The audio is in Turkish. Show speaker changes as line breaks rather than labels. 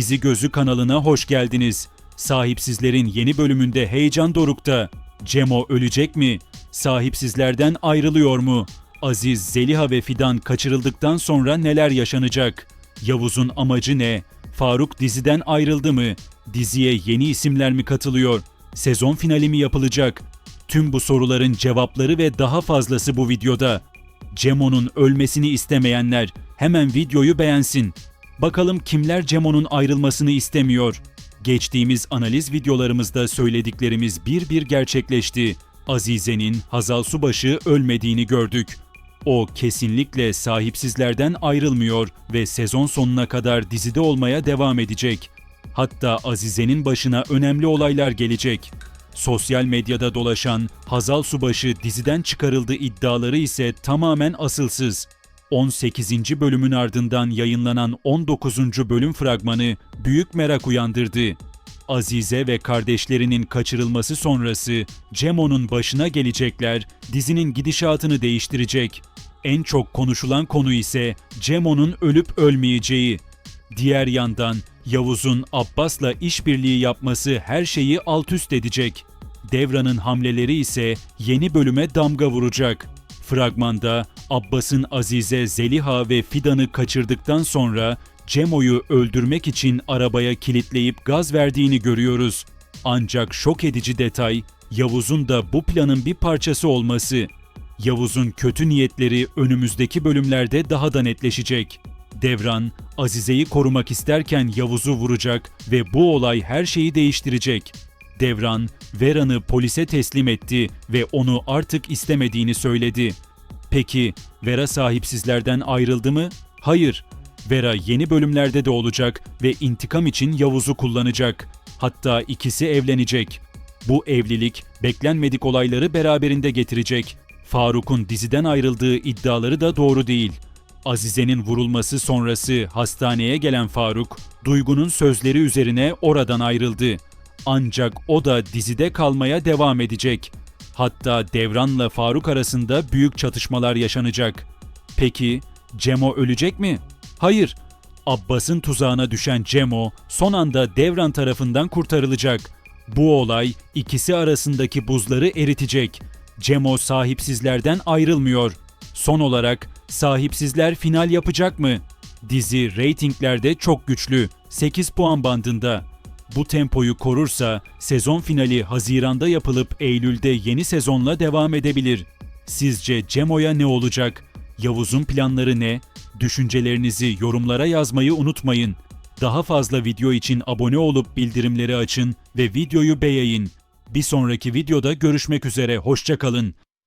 Dizi Gözü kanalına hoş geldiniz. Sahipsizlerin yeni bölümünde heyecan dorukta. Cemo ölecek mi? Sahipsizlerden ayrılıyor mu? Aziz, Zeliha ve Fidan kaçırıldıktan sonra neler yaşanacak? Yavuz'un amacı ne? Faruk diziden ayrıldı mı? Diziye yeni isimler mi katılıyor? Sezon finali mi yapılacak? Tüm bu soruların cevapları ve daha fazlası bu videoda. Cemo'nun ölmesini istemeyenler hemen videoyu beğensin. Bakalım kimler Cemo'nun ayrılmasını istemiyor. Geçtiğimiz analiz videolarımızda söylediklerimiz bir bir gerçekleşti. Azize'nin Hazal Subaşı ölmediğini gördük. O kesinlikle sahipsizlerden ayrılmıyor ve sezon sonuna kadar dizide olmaya devam edecek. Hatta Azize'nin başına önemli olaylar gelecek. Sosyal medyada dolaşan Hazal Subaşı diziden çıkarıldı iddiaları ise tamamen asılsız. 18. bölümün ardından yayınlanan 19. bölüm fragmanı büyük merak uyandırdı. Azize ve kardeşlerinin kaçırılması sonrası Cemo'nun başına gelecekler dizinin gidişatını değiştirecek. En çok konuşulan konu ise Cemo'nun ölüp ölmeyeceği. Diğer yandan Yavuz'un Abbas'la işbirliği yapması her şeyi alt üst edecek. Devran'ın hamleleri ise yeni bölüme damga vuracak. Fragmanda Abbas'ın Azize, Zeliha ve Fidan'ı kaçırdıktan sonra Cemo'yu öldürmek için arabaya kilitleyip gaz verdiğini görüyoruz. Ancak şok edici detay Yavuz'un da bu planın bir parçası olması. Yavuz'un kötü niyetleri önümüzdeki bölümlerde daha da netleşecek. Devran, Azize'yi korumak isterken Yavuz'u vuracak ve bu olay her şeyi değiştirecek. Devran, Vera'nı polise teslim etti ve onu artık istemediğini söyledi. Peki, Vera sahipsizlerden ayrıldı mı? Hayır. Vera yeni bölümlerde de olacak ve intikam için Yavuz'u kullanacak. Hatta ikisi evlenecek. Bu evlilik beklenmedik olayları beraberinde getirecek. Faruk'un diziden ayrıldığı iddiaları da doğru değil. Azize'nin vurulması sonrası hastaneye gelen Faruk, Duygu'nun sözleri üzerine oradan ayrıldı. Ancak o da dizide kalmaya devam edecek. Hatta Devran'la Faruk arasında büyük çatışmalar yaşanacak. Peki Cemo ölecek mi? Hayır. Abbas'ın tuzağına düşen Cemo son anda Devran tarafından kurtarılacak. Bu olay ikisi arasındaki buzları eritecek. Cemo sahipsizlerden ayrılmıyor. Son olarak sahipsizler final yapacak mı? Dizi reytinglerde çok güçlü. 8 puan bandında. Bu tempoyu korursa sezon finali Haziran'da yapılıp Eylül'de yeni sezonla devam edebilir. Sizce Cemo'ya ne olacak? Yavuz'un planları ne? Düşüncelerinizi yorumlara yazmayı unutmayın. Daha fazla video için abone olup bildirimleri açın ve videoyu beğenin. Bir sonraki videoda görüşmek üzere, hoşçakalın.